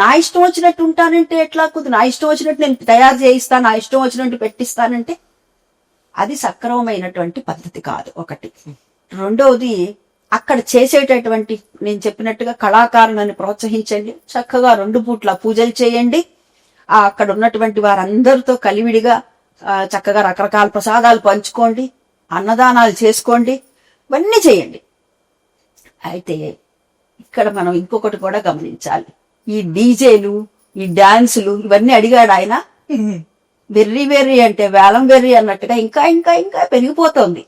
నా ఇష్టం వచ్చినట్టు ఉంటానంటే ఎట్లా కుదు? నా ఇష్టం వచ్చినట్టు నేను తయారు చేయిస్తాను నా ఇష్టం వచ్చినట్టు పెట్టిస్తానంటే అది సక్రమమైనటువంటి పద్ధతి కాదు ఒకటి. రెండవది అక్కడ చేసేటటువంటి నేను చెప్పినట్టుగా కళాకారులను ప్రోత్సహించండి. చక్కగా రెండు పూట్ల పూజలు చేయండి. ఆ అక్కడ ఉన్నటువంటి వారందరితో కలివిడిగా చక్కగా రకరకాల ప్రసాదాలు పంచుకోండి అన్నదానాలు చేసుకోండి ఇవన్నీ చేయండి. అయితే ఇక్కడ మనం ఇంకొకటి కూడా గమనించాలి. ఈ డీజేలు ఈ డాన్సులు ఇవన్నీ అడిగాడు ఆయన. వెర్రి వెర్రి అంటే వేలం వెర్రి అన్నట్టుగా ఇంకా ఇంకా ఇంకా పెరిగిపోతుంది.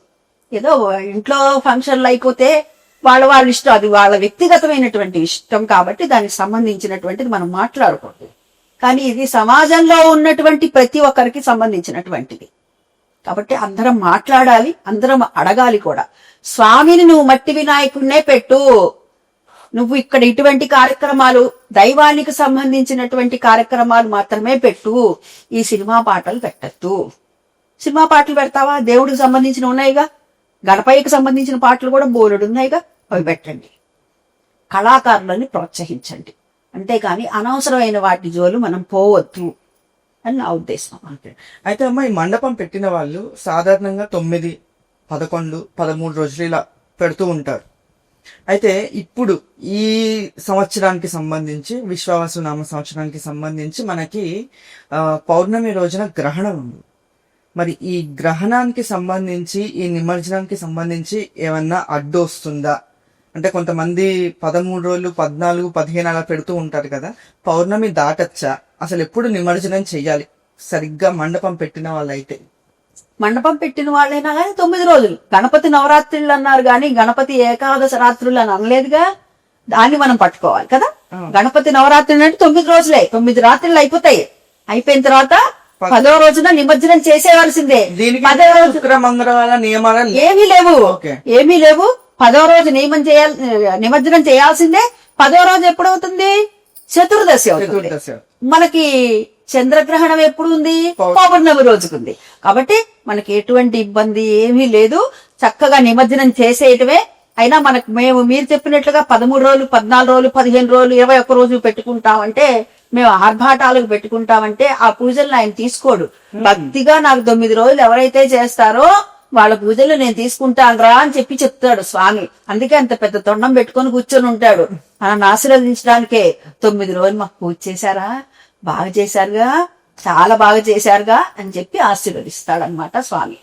ఏదో ఇంట్లో ఫంక్షన్లు అయిపోతే వాళ్ళ వాళ్ళ ఇష్టం అది వాళ్ళ వ్యక్తిగతమైనటువంటి ఇష్టం కాబట్టి దానికి సంబంధించినటువంటిది మనం మాట్లాడకూడదు కానీ ఇది సమాజంలో ఉన్నటువంటి ప్రతి ఒక్కరికి సంబంధించినటువంటిది. కాబట్టి అందరం మాట్లాడాలి అందరం అడగాలి కూడా. స్వామిని నువ్వు మట్టి వినాయకుడినే పెట్టు. నువ్వు ఇక్కడ ఇటువంటి కార్యక్రమాలు దైవానికి సంబంధించినటువంటి కార్యక్రమాలు మాత్రమే పెట్టు. ఈ సినిమా పాటలు పెట్టద్దు. సినిమా పాటలు పెడతావా? దేవుడికి సంబంధించిన ఉన్నాయిగా? గణపయ్యకి సంబంధించిన పాటలు కూడా బోలెడు ఉన్నాయిగా? అవి పెట్టండి. కళాకారులని ప్రోత్సహించండి. అంతేకాని అనవసరమైన వాటి జోలు మనం పోవద్దు అని నా ఉద్దేశం అయితే అమ్మ ఈ మండపం పెట్టిన వాళ్ళు సాధారణంగా తొమ్మిది పదకొండు పదమూడు రోజులు ఇలా పెడుతూ ఉంటారు. అయితే ఇప్పుడు ఈ సంవత్సరానికి సంబంధించి విశ్వావాసు నామ సంవత్సరానికి సంబంధించి మనకి ఆ, పౌర్ణమి రోజున గ్రహణం ఉంది. మరి ఈ గ్రహణానికి సంబంధించి ఈ నిమజ్జనానికి సంబంధించి ఏమన్నా అడ్డు వస్తుందా? అంటే కొంతమంది పదమూడు రోజులు పద్నాలుగు పదిహేను అలా పెడుతూ ఉంటారు కదా. పౌర్ణమి దాటచ్చా? అసలు ఎప్పుడు నిమజ్జనం చేయాలి సరిగ్గా మండపం పెట్టిన వాళ్ళైతే. మండపం పెట్టిన వాళ్ళైనా కానీ తొమ్మిది రోజులు. గణపతి నవరాత్రులు అన్నారు కానీ గణపతి ఏకాదశ రాత్రులు అని అనలేదుగా. దాన్ని మనం పట్టుకోవాలి కదా? గణపతి నవరాత్రులు అంటే తొమ్మిది రోజులే. తొమ్మిది రాత్రులు అయిపోతాయి. అయిపోయిన తర్వాత పదో రోజున నిమజ్జనం చేసేవలసిందే. దీనికి పదో రోజు నియమాలు. ఏమీ లేవు. ఏమీ లేవు. పదో రోజు నియమం చేయాలి నిమజ్జనం చేయాల్సిందే. పదో రోజు ఎప్పుడవుతుంది? చతుర్దశి అవుతుంది. మనకి చంద్రగ్రహణం ఎప్పుడు ఉంది పౌర్ణమి రోజుకుంది. కాబట్టి మనకి ఎటువంటి ఇబ్బంది ఏమీ లేదు. చక్కగా నిమజ్జనం చేసేయటమే. అయినా మనకు మేము మీరు చెప్పినట్లుగా పదమూడు రోజులు పద్నాలుగు రోజులు పదిహేను రోజులు ఇరవై ఒక్క రోజు పెట్టుకుంటామంటే మేము ఆర్భాటాలకు పెట్టుకుంటామంటే ఆ పూజలను ఆయన తీసుకోడు. భక్తిగా నాకు తొమ్మిది రోజులు ఎవరైతే చేస్తారో వాళ్ళ పూజలు నేను తీసుకుంటాను రా అని చెప్పి చెప్తాడు స్వామి. అందుకే అంత పెద్ద తొండం పెట్టుకొని కూర్చొని ఉంటాడు. మనం ఆశీర్వదించడానికే తొమ్మిది రోజులు మాకు పూజ చేశారా? బాగా చేశారుగా చాలా బాగా చేశారుగా అని చెప్పి ఆశీర్వదిస్తాడనమాట స్వామి.